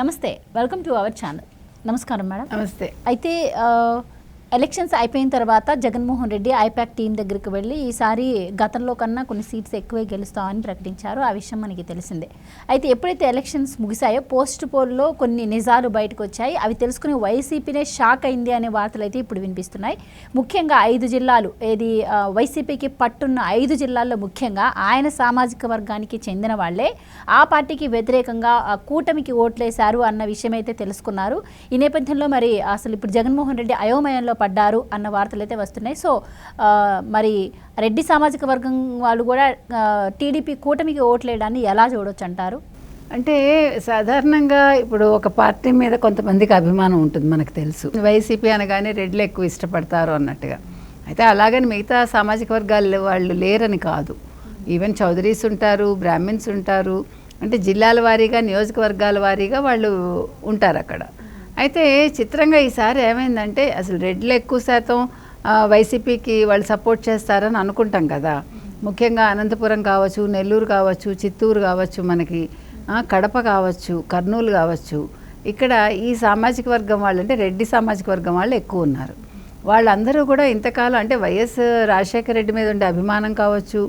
నమస్తే welcome to our channel నమస్కారం madam. నమస్తే. అయితే ఎలక్షన్స్ అయిపోయిన తర్వాత జగన్మోహన్ రెడ్డి ఐపాక్ టీం దగ్గరికి వెళ్ళి ఈసారి గతంలో కన్నా కొన్ని సీట్స్ ఎక్కువే గెలుస్తామని ప్రకటించారు. ఆ విషయం మనకి తెలిసిందే. అయితే ఎప్పుడైతే ఎలక్షన్స్ ముగిసాయో పోస్ట్ పోల్లో కొన్ని నిజాలు బయటకు వచ్చాయి. అవి తెలుసుకుని వైసీపీనే షాక్ అయింది అనే వార్తలు అయితే ఇప్పుడు వినిపిస్తున్నాయి. ముఖ్యంగా ఐదు జిల్లాలు ఏది వైసీపీకి పట్టున్న ఐదు జిల్లాల్లో ముఖ్యంగా ఆయన సామాజిక వర్గానికి చెందిన వాళ్ళే ఆ పార్టీకి వ్యతిరేకంగా కూటమికి ఓట్లేశారు అన్న విషయం అయితే తెలుసుకున్నారు. ఈ నేపథ్యంలో మరి అసలు ఇప్పుడు జగన్మోహన్ రెడ్డి అయోమయంలో పడ్డారు అన్న వార్తలు అయితే వస్తున్నాయి. సో మరి రెడ్డి సామాజిక వర్గం వాళ్ళు కూడా టీడీపీ కూటమికి ఓట్లేయడాన్ని ఎలా చూడొచ్చు అంటారు అంటే సాధారణంగా ఇప్పుడు ఒక పార్టీ మీద కొంతమందికి అభిమానం ఉంటుంది మనకు తెలుసు. వైసీపీ అనగానే రెడ్లు ఎక్కువ ఇష్టపడతారు అన్నట్టుగా. అయితే అలాగని మిగతా సామాజిక వర్గాల వాళ్ళు లేరని కాదు. ఈవెన్ చౌదరీస్ ఉంటారు బ్రాహ్మిన్స్ ఉంటారు. అంటే జిల్లాల వారీగా నియోజకవర్గాల వారీగా వాళ్ళు ఉంటారు అక్కడ అయితే చిత్రంగా ఈసారి ఏమైందంటే అసలు రెడ్లు ఎక్కువ శాతం వైసీపీకి వాళ్ళు సపోర్ట్ చేస్తారని అనుకుంటాం కదా. ముఖ్యంగా అనంతపురం కావచ్చు నెల్లూరు కావచ్చు చిత్తూరు కావచ్చు మనకి కడప కావచ్చు కర్నూలు కావచ్చు. ఇక్కడ ఈ సామాజిక వర్గం వాళ్ళు అంటే రెడ్డి సామాజిక వర్గం వాళ్ళు ఎక్కువ ఉన్నారు. వాళ్ళందరూ కూడా ఇంతకాలం అంటే వైఎస్ రాజశేఖర రెడ్డి మీద ఉండే అభిమానం కావచ్చు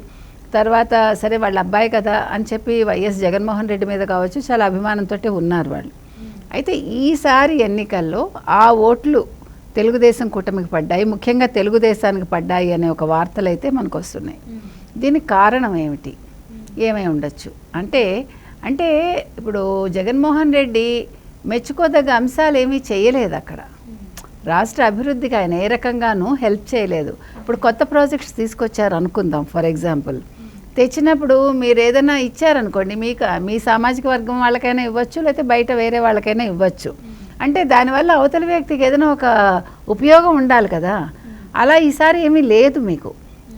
తర్వాత సరే వాళ్ళ అబ్బాయి కదా అని చెప్పి వైఎస్ జగన్మోహన్ రెడ్డి మీద కావచ్చు చాలా అభిమానంతో ఉన్నారు వాళ్ళు. అయితే ఈసారి ఎన్నికల్లో ఆ ఓట్లు తెలుగుదేశం కూటమికి పడ్డాయి ముఖ్యంగా తెలుగుదేశానికి పడ్డాయి అనే ఒక వార్తలు అయితే మనకు వస్తున్నాయి దీనికి కారణం ఏమిటి? ఏమై ఉండొచ్చు? అంటే అంటే ఇప్పుడు జగన్మోహన్ రెడ్డి మెచ్చుకోదగ్గ అంశాలు ఏమీ చేయలేదు అక్కడ. రాష్ట్ర అభివృద్ధికి ఆయన ఏ రకంగానూ హెల్ప్ చేయలేదు. ఇప్పుడు కొత్త ప్రాజెక్ట్స్ తీసుకొచ్చారు అనుకుందాం ఫర్ ఎగ్జాంపుల్. తెచ్చినప్పుడు మీరు ఏదైనా ఇచ్చారనుకోండి మీకు మీ సామాజిక వర్గం వాళ్ళకైనా ఇవ్వచ్చు లేకపోతే బయట వేరే వాళ్ళకైనా ఇవ్వచ్చు. అంటే దానివల్ల అవతల వ్యక్తికి ఏదైనా ఒక ఉపయోగం ఉండాలి కదా. అలా ఈసారి ఏమీ లేదు మీకు.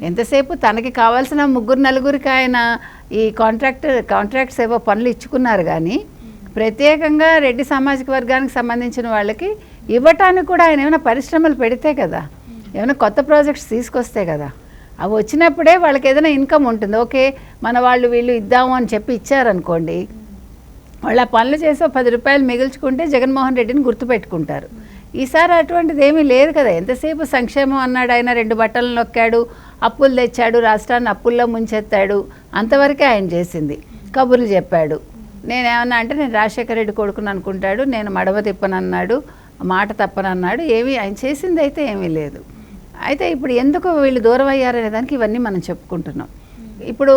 ఎంతసేపు తనకి కావాల్సిన ముగ్గురు నలుగురికి ఆయన ఈ కాంట్రాక్ట్ కాంట్రాక్ట్స్ ఏవో పనులు ఇచ్చుకున్నారు కానీ ప్రత్యేకంగా రెడ్డి సామాజిక వర్గానికి సంబంధించిన వాళ్ళకి ఇవ్వటానికి కూడా ఆయన ఏమైనా పరిశ్రమలు పెడితే కదా ఏమైనా కొత్త ప్రాజెక్ట్స్ తీసుకొస్తే కదా. అవి వచ్చినప్పుడే వాళ్ళకి ఏదైనా ఇన్కమ్ ఉంటుంది. ఓకే మన వాళ్ళు వీళ్ళు ఇద్దాము అని చెప్పి ఇచ్చారనుకోండి వాళ్ళు ఆ పనులు చేసే పది రూపాయలు మిగుల్చుకుంటే జగన్మోహన్ రెడ్డిని గుర్తుపెట్టుకుంటారు. ఈసారి అటువంటిది ఏమీ లేదు కదా. ఎంతసేపు సంక్షేమం అన్నాడు ఆయన రెండు బట్టలు నొక్కాడు అప్పులు తెచ్చాడు రాష్ట్రాన్ని అప్పుల్లో ముంచెత్తాడు అంతవరకే ఆయన చేసింది. కబుర్లు చెప్పాడు. నేనేమన్నా అంటే నేను రాజశేఖర రెడ్డి కొడుకుని అనుకుంటాడు నేను మడవ తిప్పనన్నాడు మాట తప్పనన్నాడు ఏమీ ఆయన చేసింది అయితే ఏమీ లేదు. అయితే ఇప్పుడు ఎందుకు వీళ్ళు దూరం అయ్యారనే దానికి ఇవన్నీ మనం చెప్పుకుంటున్నాం. ఇప్పుడు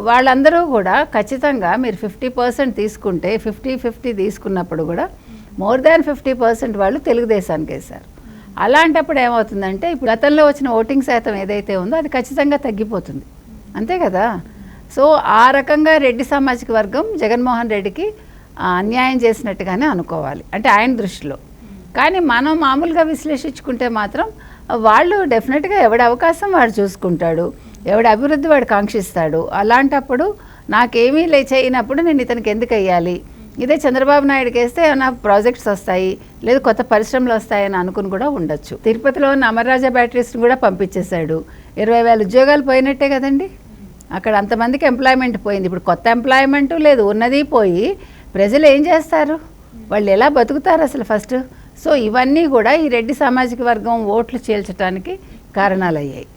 వాళ్ళందరూ కూడా ఖచ్చితంగా మీరు ఫిఫ్టీ పర్సెంట్ తీసుకుంటే ఫిఫ్టీ ఫిఫ్టీ తీసుకున్నప్పుడు కూడా మోర్ దాన్ ఫిఫ్టీ పర్సెంట్ వాళ్ళు తెలుగుదేశానికి వేశారు. అలాంటప్పుడు ఏమవుతుందంటే ఇప్పుడు గతంలో వచ్చిన ఓటింగ్ శాతం ఏదైతే ఉందో అది ఖచ్చితంగా తగ్గిపోతుంది. అంతే కదా? సో ఆ రకంగా రెడ్డి సామాజిక వర్గం జగన్మోహన్ రెడ్డికి అన్యాయం చేసినట్టుగానే అనుకోవాలి. అంటే ఆయన దృష్టిలో. కానీ మనం మామూలుగా విశ్లేషించుకుంటే మాత్రం వాళ్ళు డెఫినెట్గా ఎవడి అవకాశం వాడు చూసుకుంటాడు. ఎవడి అభివృద్ధి వాడు కాంక్షిస్తాడు. అలాంటప్పుడు నాకేమీ లే చేయనప్పుడు నేను ఇతనికి ఎందుకు వెయ్యాలి? ఇదే చంద్రబాబు నాయుడుకి వేస్తే ఏమైనా ప్రాజెక్ట్స్ వస్తాయి? లేదు కొత్త పరిశ్రమలు వస్తాయని అనుకుని కూడా ఉండొచ్చు. తిరుపతిలో ఉన్న అమర్రాజా బ్యాటరీస్ని కూడా పంపించేశాడు. ఇరవై వేల ఉద్యోగాలు పోయినట్టే కదండి? అక్కడ అంతమందికి ఎంప్లాయ్మెంట్ పోయింది. ఇప్పుడు కొత్త ఎంప్లాయ్మెంట్ లేదు ఉన్నది పోయి ప్రజలు ఏం చేస్తారు? వాళ్ళు ఎలా బతుకుతారు అసలు ఫస్ట్ సో ఇవన్నీ కూడా ఈ రెడ్డి సామాజిక వర్గం ఓట్లు చీల్చడానికి కారణాలు అయ్యాయి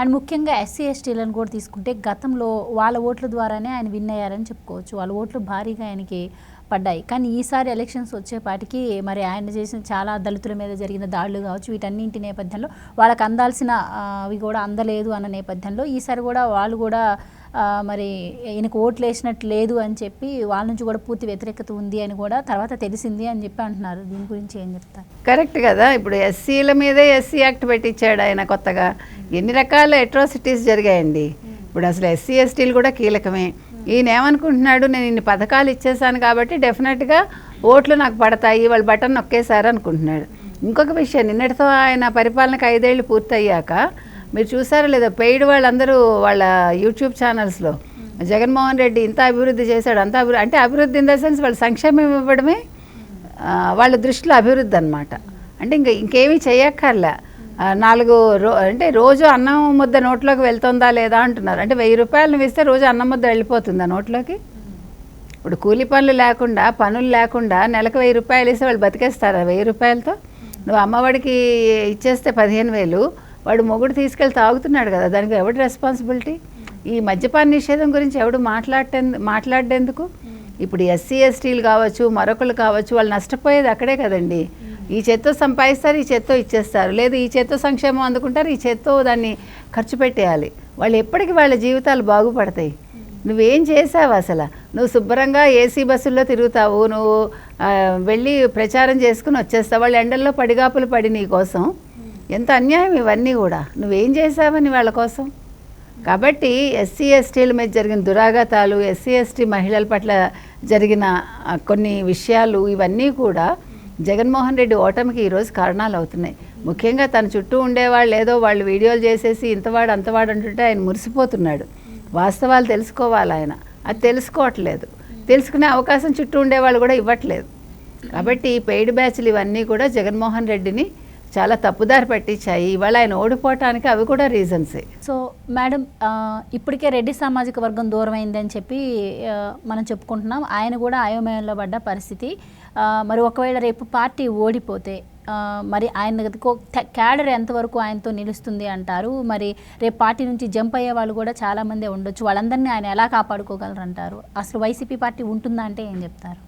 అండ్ ముఖ్యంగా ఎస్సీ ఎస్టీలను కూడా తీసుకుంటే గతంలో వాళ్ళ ఓట్ల ద్వారానే ఆయన విన్ అయ్యారని చెప్పుకోవచ్చు. వాళ్ళ ఓట్లు భారీగా ఆయనకి పడ్డాయి. కానీ ఈసారి ఎలక్షన్స్ వచ్చేపాటికి మరి ఆయన చేసిన చాలా దళితుల మీద జరిగిన దాడులు కావచ్చు వీటన్నింటి నేపథ్యంలో వాళ్ళకి అందాల్సిన అవి కూడా అందలేదు అన్న నేపథ్యంలో ఈసారి కూడా వాళ్ళు కూడా మరి ఈయనకు ఓట్లు వేసినట్టు లేదు అని చెప్పి వాళ్ళ నుంచి కూడా పూర్తి వ్యతిరేకత ఉంది అని కూడా తర్వాత తెలిసింది అని చెప్పి అంటున్నారు. దీని గురించి ఏం చెప్తారు? కరెక్ట్ కదా. ఇప్పుడు ఎస్సీల మీదే ఎస్సీ యాక్ట్ పెట్టించాడు ఆయన కొత్తగా. ఎన్ని రకాల అట్రాసిటీస్ జరిగాయండి. ఇప్పుడు అసలు ఎస్సీ ఎస్టీలు కూడా కీలకమే. ఈయన ఏమనుకుంటున్నాడు? నేను ఇన్ని పథకాలు ఇచ్చేసాను కాబట్టి డెఫినెట్గా ఓట్లు నాకు పడతాయి వాళ్ళు బటన్ నొక్కేశారు అనుకుంటున్నాడు. ఇంకొక విషయం నిన్నటితో ఆయన పరిపాలనకు ఐదేళ్ళు పూర్తయ్యాక మీరు చూసారా లేదా పెయిడ్ వాళ్ళందరూ వాళ్ళ యూట్యూబ్ ఛానల్స్లో. జగన్మోహన్ రెడ్డి ఇంత అభివృద్ధి చేశాడు అంత అభివృద్ధి అంటే అభివృద్ధి ఇన్ ద సెన్స్ వాళ్ళు సంక్షేమం ఇవ్వడమే వాళ్ళ దృష్టిలో అభివృద్ధి అనమాట అంటే ఇంకా ఇంకేమీ చేయక్కర్లే. నాలుగు రో అంటే రోజు అన్నం ముద్ద నోట్లోకి వెళ్తుందా లేదా అంటున్నారు. అంటే వెయ్యి రూపాయలు ఇస్తే రోజు అన్నం ముద్ద వెళ్ళిపోతుందా నోట్లోకి? ఇప్పుడు కూలి పనులు లేకుండా పనులు లేకుండా నెలకు వెయ్యి రూపాయలు ఇస్తే వాళ్ళు బతికేస్తారా? వెయ్యి రూపాయలతో? నువ్వు అమ్మఒడికి ఇచ్చేస్తే పదిహేను వేలు వాడు మొగుడు తీసుకెళ్ళి తాగుతున్నాడు కదా దానికి ఎవడు రెస్పాన్సిబిలిటీ ఈ మద్యపాన నిషేధం గురించి ఎవడు మాట్లాడే మాట్లాడేందుకు? ఇప్పుడు ఎస్సీ ఎస్టీలు కావచ్చు మరొకరు కావచ్చు వాళ్ళు నష్టపోయేది అక్కడే కదండి. ఈ చేత్తో సంపాదిస్తారు ఈ చేత్తో ఇచ్చేస్తారు. లేదు ఈ చేత్తో సంక్షేమం అందుకుంటారు ఈ చేత్తో దాన్ని ఖర్చు పెట్టేయాలి. వాళ్ళు ఎప్పటికి వాళ్ళ జీవితాలు బాగుపడతాయి. నువ్వేం చేసావు అసలు? నువ్వు శుభ్రంగా ఏసీ బస్సుల్లో తిరుగుతావు నువ్వు వెళ్ళి ప్రచారం చేసుకుని వచ్చేస్తావు. వాళ్ళు ఎండల్లో పడిగాపులు పడి నీ కోసం ఎంత అన్యాయం ఇవన్నీ కూడా. నువ్వేం చేసావని వాళ్ళ కోసం? కాబట్టి ఎస్సీ ఎస్టీల మీద జరిగిన దురాఘాతాలు ఎస్సీ ఎస్టీ మహిళల పట్ల జరిగిన కొన్ని విషయాలు ఇవన్నీ కూడా జగన్మోహన్ రెడ్డి ఓటమికి ఈరోజు కారణాలు అవుతున్నాయి. ముఖ్యంగా తన చుట్టూ ఉండేవాళ్ళు ఏదో వాళ్ళు వీడియోలు చేసేసి ఇంతవాడు అంతవాడు అంటుంటే ఆయన మురిసిపోతున్నాడు. వాస్తవాలు తెలుసుకోవాలి ఆయన. అది తెలుసుకోవట్లేదు. తెలుసుకునే అవకాశం చుట్టూ ఉండేవాళ్ళు కూడా ఇవ్వట్లేదు. కాబట్టి ఈ పెయిడ్ బ్యాచ్లు ఇవన్నీ కూడా జగన్మోహన్ రెడ్డిని చాలా తప్పుదారి పట్టించాయి. ఇవాళ ఆయన ఓడిపోవటానికి అవి కూడా రీజన్సే సో మేడం ఇప్పటికే రెడ్డి సామాజిక వర్గం దూరం అయిందని చెప్పి మనం చెప్పుకుంటున్నాం. ఆయన కూడా అయోమయంలో పడ్డ పరిస్థితి. మరి ఒకవేళ రేపు పార్టీ ఓడిపోతే మరి ఆయన క్యాడర్ ఎంతవరకు ఆయనతో నిలుస్తుంది అంటారు. మరి రేపు పార్టీ నుంచి జంప్ అయ్యే వాళ్ళు కూడా చాలామంది ఉండొచ్చు. వాళ్ళందరినీ ఆయన ఎలా కాపాడుకోగలరు అంటారు అసలు వైసీపీ పార్టీ ఉంటుందా అంటే ఏం చెప్తారు?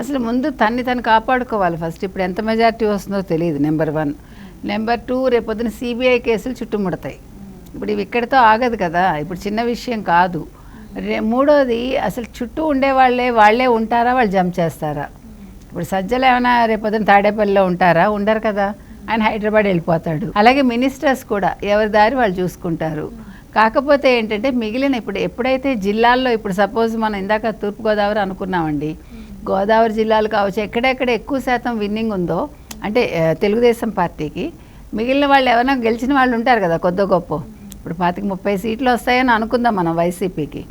అసలు ముందు తన్ని తను కాపాడుకోవాలి ఫస్ట్ ఇప్పుడు ఎంత మెజారిటీ వస్తుందో తెలియదు నెంబర్ వన్ నెంబర్ టూ రేపొద్దున సిబిఐ కేసులు చుట్టుముడతాయి. ఇప్పుడు ఇవి ఇక్కడితో ఆగదు కదా ఇప్పుడు చిన్న విషయం కాదు. రే మూడోది అసలు చుట్టూ ఉండేవాళ్ళే వాళ్ళే ఉంటారా వాళ్ళు జంప్ చేస్తారా? ఇప్పుడు సజ్జలు ఏమైనా రేపొద్దున తాడేపల్లిలో ఉంటారా? ఉండరు కదా. ఆయన హైదరాబాద్ వెళ్ళిపోతాడు. అలాగే మినిస్టర్స్ కూడా ఎవరి దారి వాళ్ళు చూసుకుంటారు. కాకపోతే ఏంటంటే మిగిలిన ఇప్పుడు ఎప్పుడైతే జిల్లాల్లో ఇప్పుడు సపోజ్ మనం ఇందాక తూర్పుగోదావరి అనుకున్నామండి గోదావరి జిల్లాలు కావచ్చు ఎక్కడెక్కడ ఎక్కువ శాతం విన్నింగ్ ఉందో అంటే తెలుగుదేశం పార్టీకి మిగిలిన వాళ్ళు ఎవరైనా గెలిచిన వాళ్ళు ఉంటారు కదా కొద్ది గొప్ప. ఇప్పుడు పాతికి ముప్పై సీట్లు వస్తాయని అనుకుందాం మనం వైసీపీకి.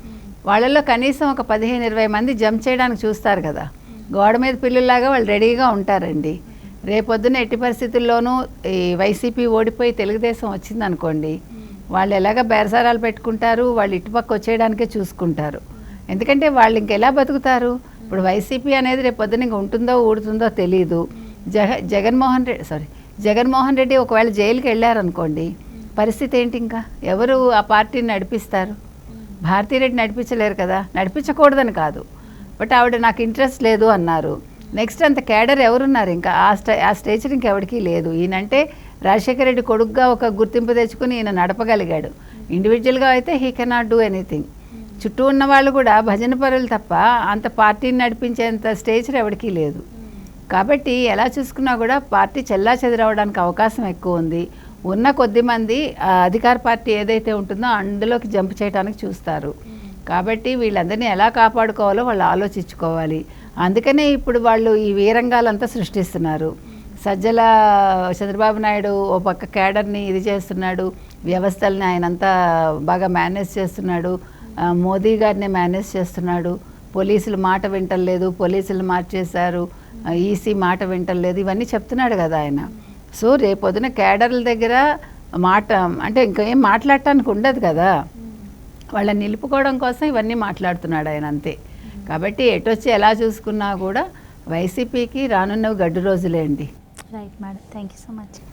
వాళ్ళల్లో కనీసం ఒక పదిహేను ఇరవై మంది జంప్ చేయడానికి చూస్తారు కదా. గోడ మీద పిల్లల్లాగా వాళ్ళు రెడీగా ఉంటారండి. రేపొద్దున ఎట్టి పరిస్థితుల్లోనూ ఈ వైసీపీ ఓడిపోయి తెలుగుదేశం వచ్చిందనుకోండి వాళ్ళు ఎలాగ బేరసారాలు పెట్టుకుంటారు వాళ్ళు ఇటుపక్క వచ్చేయడానికే చూసుకుంటారు. ఎందుకంటే వాళ్ళు ఇంకెలా బతుకుతారు? ఇప్పుడు వైసీపీ అనేది రేపు పొద్దున ఉంటుందో ఊడుతుందో తెలియదు జగ జగన్మోహన్ రెడ్డి సారీ జగన్మోహన్ రెడ్డి ఒకవేళ జైలుకి వెళ్ళారనుకోండి పరిస్థితి ఏంటి ఇంకా? ఎవరు ఆ పార్టీని నడిపిస్తారు? భారతీరెడ్డి నడిపించలేరు కదా? నడిపించకూడదని కాదు. బట్ ఆవిడ నాకు ఇంట్రెస్ట్ లేదు అన్నారు. నెక్స్ట్ అంత కేడర్ ఎవరున్నారు ఇంకా? ఆ స్టే ఆ స్టేచర్ ఇంకెవరికి లేదు. ఈయనంటే రాజశేఖర రెడ్డి కొడుకుగా ఒక గుర్తింపు తెచ్చుకుని ఈయన నడపగలిగాడు. ఇండివిజువల్గా అయితే హీ కెనాట్ డూ ఎనీథింగ్ చుట్టూ ఉన్న వాళ్ళు కూడా భజన పరులు తప్ప అంత పార్టీని నడిపించేంత స్టేచర్ ఎవరికీ లేదు. కాబట్టి ఎలా చూసుకున్నా కూడా పార్టీ చెల్లా చెదిరవడానికి అవకాశం ఎక్కువ ఉంది. ఉన్న కొద్ది మంది అధికార పార్టీ ఏదైతే ఉంటుందో అందులోకి జంప్ చేయడానికి చూస్తారు. కాబట్టి వీళ్ళందరినీ ఎలా కాపాడుకోవాలో వాళ్ళు ఆలోచించుకోవాలి. అందుకనే ఇప్పుడు వాళ్ళు ఈ వీరంగాలంతా సృష్టిస్తున్నారు. సజ్జల చంద్రబాబు నాయుడు ఓ పక్క క్యాడర్ని ఇది చేస్తున్నాడు. వ్యవస్థల్ని ఆయన అంతా బాగా మేనేజ్ చేస్తున్నాడు. మోదీ గారిని మేనేజ్ చేస్తున్నాడు. పోలీసులు మాట వింటలేదు పోలీసులు మార్చేశారు. ఈసీ మాట వింటలేదు. ఇవన్నీ చెప్తున్నాడు కదా ఆయన. సో రేపొద్దున కేడర్ల దగ్గర మాట అంటే ఇంకా ఏం మాట్లాడటానికి ఉండదు కదా. వాళ్ళని నిలుపుకోవడం కోసం ఇవన్నీ మాట్లాడుతున్నాడు ఆయన అంతే. కాబట్టి ఎటొచ్చి ఎలా చూసుకున్నా కూడా వైసీపీకి రానున్నవి గడ్డు రోజులే అండి. Right madam thank you so much